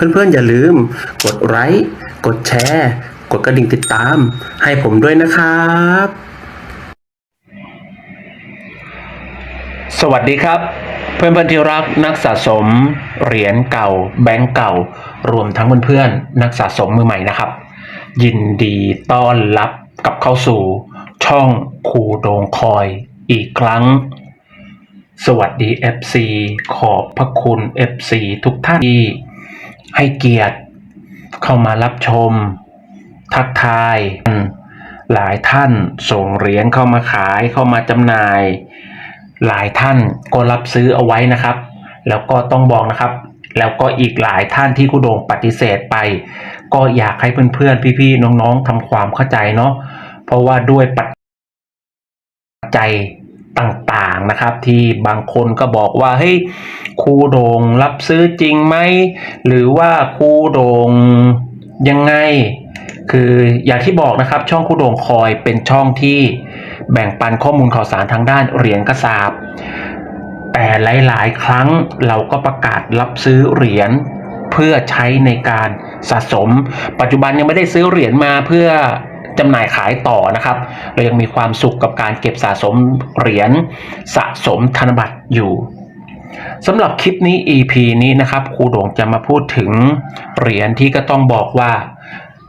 เพื่อนๆ อย่าลืม กดไลค์กดแชร์ กดกระดิ่งติดตาม ให้ผมด้วยนะครับ สวัสดีครับเพื่อนเพื่อนๆที่รักนักสะสม เหรียญเก่า แบงก์เก่า รวมทั้งเพื่อนๆนักสะสมมือใหม่นะครับ ยินดีต้อนรับกับเข้าสู่ช่องคูโดงคอยอีกครั้ง สวัสดี FC ขอบพระคุณ FC ทุกท่านที่ ให้เกียรติ เข้ามารับชม ทักทาย หลายท่านส่งเหรียญเข้ามาขายเข้ามาจำหน่าย หลายท่านก็รับซื้อเอาไว้นะครับ แล้วก็ต้องบอกนะครับ แล้วก็อีกหลายท่านที่คุโดงปฏิเสธไป ก็อยากให้เพื่อนๆ พี่ๆ น้องๆทำความเข้าใจเนาะเพราะว่าด้วยปัจจัย ต่างๆนะครับ ที่บางคนก็บอกว่าเฮ้ยครูโดงรับซื้อจริงไหมหรือว่าครูโดงยังไง คืออย่างที่บอกนะครับ ช่องครูโดงคอยเป็นช่องที่แบ่งปันข้อมูลข่าวสารทางด้านเหรียญกระสาบแต่หลายๆ ครั้งเราก็ประกาศรับซื้อเหรียญเพื่อใช้ในการสะสม ปัจจุบันยังไม่ได้ซื้อเหรียญมาเพื่อ จำหน่ายขายต่อนะครับ เรายังมีความสุขกับการเก็บสะสมเหรียญสะสมธนบัตรอยู่สำหรับคลิปนี้ EP นี้นะครับครูโด่งจะมาพูดถึงเหรียญที่ก็ต้องบอกว่า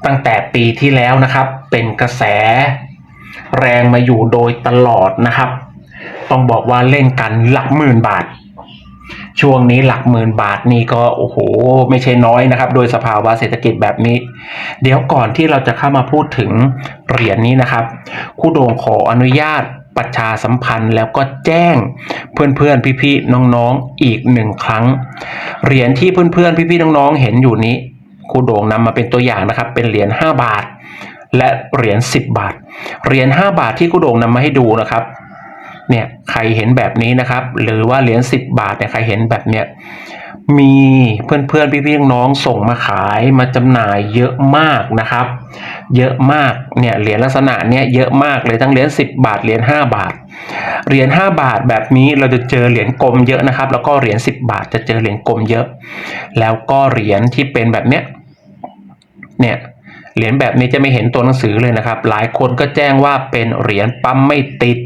ตั้งแต่ปีที่แล้วนะครับ เป็นกระแส แรงมาอยู่โดยตลอดนะครับ ต้องบอกว่าเล่นกันหลักหมื่นบาท ช่วงนี้หลักหมื่นบาทนี่ก็โอ้โห ไม่ใช่น้อยนะครับ โดยสภาวะเศรษฐกิจแบบนี้ เดี๋ยวก่อนที่เราจะเข้ามาพูดถึงเหรียญนี้นะครับครูโด่งขออนุญาตประชาสัมพันธ์แล้วก็แจ้งเพื่อนๆพี่ๆน้องๆอีกหนึ่งครั้ง เหรียญที่เพื่อนๆพี่ๆน้องๆเห็นอยู่นี้ครูโด่งนำมาเป็นตัวอย่างนะครับ เป็นเหรียญ5บาท และเหรียญ10 บาท เหรียญ5บาทที่ครูโด่งนำมาให้ดูนะครับ เนี่ยใครเห็นแบบนี้นะครับ หรือว่าเหรียญ10 บาทเนี่ยใครเห็นแบบเนี้ยมีเพื่อนๆพี่ๆน้องส่งมาขายมาจำหน่ายเยอะมากนะครับ เยอะมากเนี่ยเหรียญลักษณะเนี้ยเยอะมากเลยทั้งเหรียญ10 บาทเหรียญ5บาทเหรียญ5บาทแบบนี้เราจะเจอเหรียญกลมเยอะนะครับ แล้วก็เหรียญ10 บาทจะเจอเหรียญกลมเยอะ แล้วก็เหรียญที่เป็นแบบเนี้ยเนี่ยเหรียญแบบนี้จะไม่เห็นตัวหนังสือเลยนะครับ หลายคนก็แจ้งว่าเป็นเหรียญปั๊มไม่ติด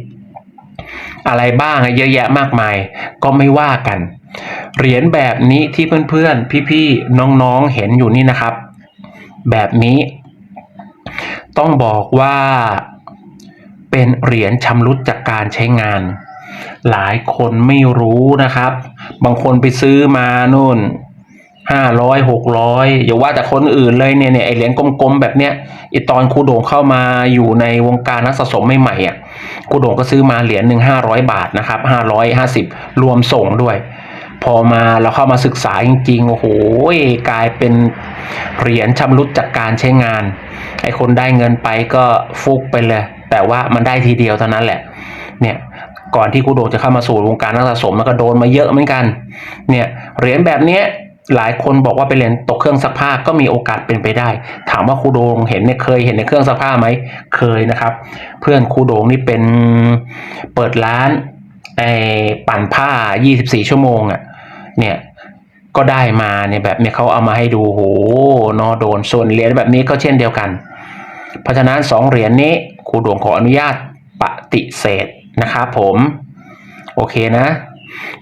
อะไรบ้างอะเยอะแยะมากมาย ก็ไม่ว่ากัน เหรียญแบบนี้ที่เพื่อนๆ พี่ๆ น้องๆ เห็นอยู่นี่นะครับ แบบนี้ ต้องบอกว่าเป็นเหรียญชำรุดจากการใช้งาน หลายคนไม่รู้นะครับ บางคนไปซื้อมานู่นห้าร้อยหกร้อยอย่าว่าแต่คนอื่นเลยเนี่ยเนี่ยไอเหรียญกลมๆแบบเนี้ยไอตอนครูโด่งเข้ามาอยู่ในวงการนักสะสมใหม่ๆอะ ครูโด่งก็ซื้อมาเหรียญหนึ่งห้าร้อยบาทนะครับห้าร้อยห้าสิบรวมส่งด้วย พอมาเราเข้ามาศึกษาจริงๆ โอ้โหกลายเป็นเหรียญชำรุดจากการใช้งาน ไอคนได้เงินไปก็ฟุกไปเลย แต่ว่ามันได้ทีเดียวเท่านั้นแหละ เนี่ยก่อนที่ครูโด่งจะเข้ามาสู่วงการนักสะสมมันก็โดนมาเยอะเหมือนกัน เนี่ยเหรียญแบบเนี้ย หลายคนบอกว่าเป็นเหรียญตกเครื่องซักผ้าก็มีโอกาสเป็นไปได้ ถามว่าครูโดงเห็นเนี่ยเคยเห็นในเครื่องซักผ้าไหมเคยนะครับ เพื่อนครูโดงนี่เป็นเปิดร้านไอ้ปั่นผ้า 24 ชั่วโมงอะ่ะเนี่ยก็ได้มาเนี่ยแบบเนี่ยเขาเอามาให้ดูโหนอโดนส่วนเหรียญแบบนี้ก็เช่นเดียวกัน เพราะฉะนั้นสองเหรียญนี้ครูโดงขออนุญาตปฏิเสธนะครับผม โอเคนะ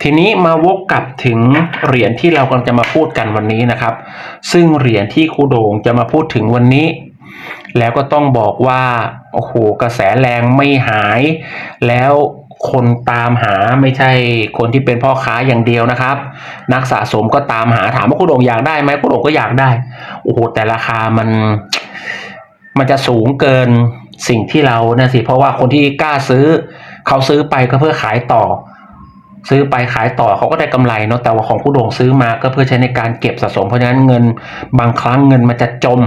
ทีนี้มาวกกลับถึงเหรียญที่เรากำลังจะมาพูดกันวันนี้นะครับ ซึ่งเหรียญที่ครูโด่งจะมาพูดถึงวันนี้ แล้วก็ต้องบอกว่าโอ้โหกระแสแรงไม่หาย แล้วคนตามหาไม่ใช่คนที่เป็นพ่อค้าอย่างเดียวนะครับ นักสะสมก็ตามหาถามว่าครูโด่งอยากได้ไหมครูโด่งก็อยากได้โอ้โหแต่ราคามัน มันจะสูงเกินสิ่งที่เรานี่สิเพราะว่าคนที่กล้าซื้อ เขาซื้อไปก็เพื่อขายต่อ ซื้อไปขายต่อเขาก็ได้กำไรเนาะแต่ว่าของผู้โด่งซื้อมาก็เพื่อใช้ในการเก็บสะสมเพราะฉะนั้นเงินบางครั้งเงินมันจะจม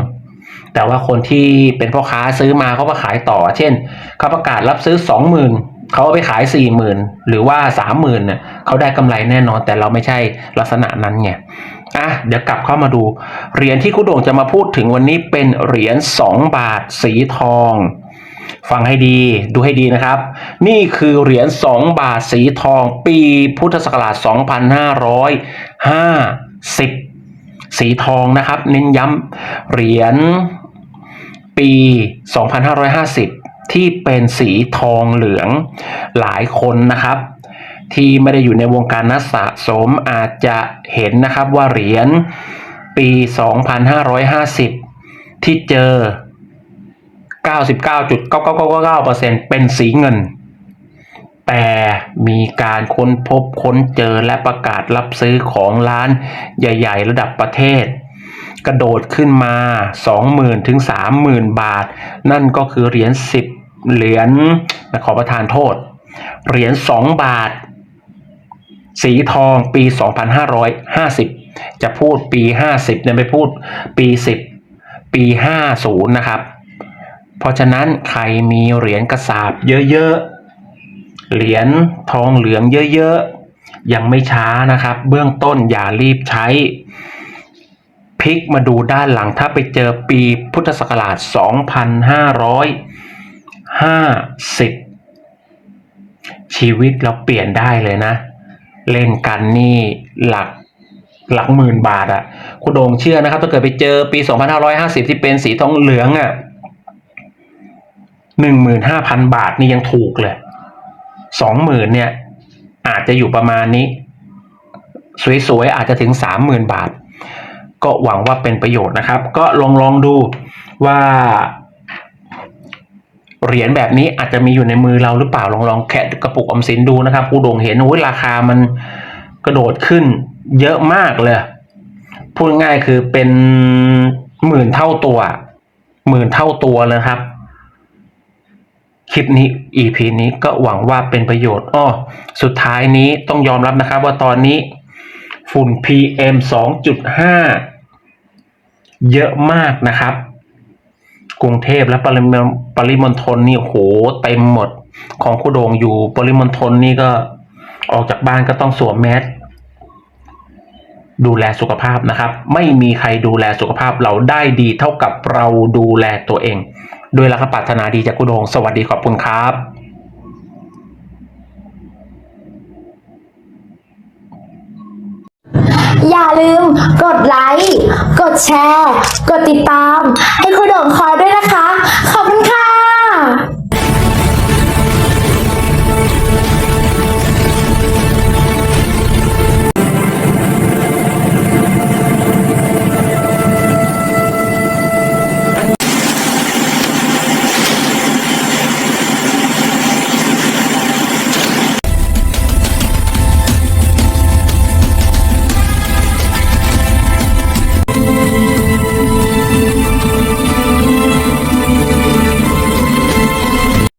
แต่ว่าคนที่เป็นพ่อค้าซื้อมาเขาก็ขายต่อ เช่นเขาประกาศรับซื้อสองหมื่นเขาไปขายสี่หมื่นหรือว่าสามหมื่นเนี่ยเขาได้กำไรแน่นอน แต่เราไม่ใช่ลักษณะนั้นไงอะเดี๋ยวกลับเข้ามาดูเหรียญที่คุณโด่งจะมาพูดถึงวันนี้เป็นเหรียญสองบาทสีทอง ฟังให้ดีดูให้ดีนะครับ นี่คือเหรียญ 2 บาทสีทอง ปีพุทธศักราช 2550 สีทองนะครับ เน้นย้ำเหรียญปี 2550 ที่เป็นสีทองเหลืองหลายคนนะครับ ที่ไม่ได้อยู่ในวงการนักสะสมอาจจะเห็นนะครับว่าเหรียญปี 2550 ที่เจอ 99.9999%เป็นสีเงิน แต่มีการค้นพบค้นเจอและประกาศรับซื้อของร้านใหญ่ ๆ ระดับประเทศ กระโดดขึ้นมา 20,000 ถึง 30,000 บาท นั่นก็คือเหรียญ 10 เหรียญขอประทานโทษ เหรียญ 2 บาท สีทองปี 2550 จะพูดปี 50เนี่ยไม่พูดปี 10 ปี 50 นะครับ เพราะฉะนั้นใครมีเหรียญกระสาบเยอะๆ เหรียญทองเหลืองเยอะๆ ยังไม่ช้านะครับ เบื้องต้นอย่ารีบใช้พลิกมาดูด้านหลังถ้าไปเจอปีพุทธศักราช 2550 ชีวิตเราเปลี่ยนได้เลยนะ เล่นกันนี่หลักหลักหมื่นบาทอะคุณโดงเชื่อนะครับ ถ้าเกิดไปเจอปี 2550 ที่เป็นสีทองเหลืองอะ หนึ่งหมื่นห้าพันบาทนี่ยังถูกเลยสองหมื่นเนี่ย อาจจะอยู่ประมาณนี้ สวยๆ อาจจะถึงสามหมื่นบาท ก็หวังว่าเป็นประโยชน์นะครับ ก็ลองลองดูว่าเหรียญแบบนี้อาจจะมีอยู่ในมือเราหรือเปล่าลองลองแคะกระปุกออมสินดูนะครับผู้ดงเห็นโอ้ยราคามันกระโดดขึ้นเยอะมากเลย พูดง่ายคือเป็นหมื่นเท่าตัว หมื่นเท่าตัวเลยครับ ลิปนี้ EP นี้ก็หวังว่าเป็นประโยชน์อ้อสุดท้ายนี้ต้องยอมรับนะครับว่าตอนนี้ฝุ่น PM 2.5 เยอะมากนะครับ กรุงเทพและปริมณปริมณฑลนี่โหเต็มหมดของคุโดงอยู่ปริมณฑลนี่ก็ออกจากบ้านก็ต้องสวมแมสดูแลสุขภาพนะครับ ไม่มีใครดูแลสุขภาพเราได้ดีเท่ากับเราดูแลตัวเอง ด้วยรักปรารถนาดีจากคุณโองสวัสดีขอบคุณครับอย่าลืมกดไลค์ กดแชร์ กดติดตาม ให้คุณโด่งคอยด้วยนะคะ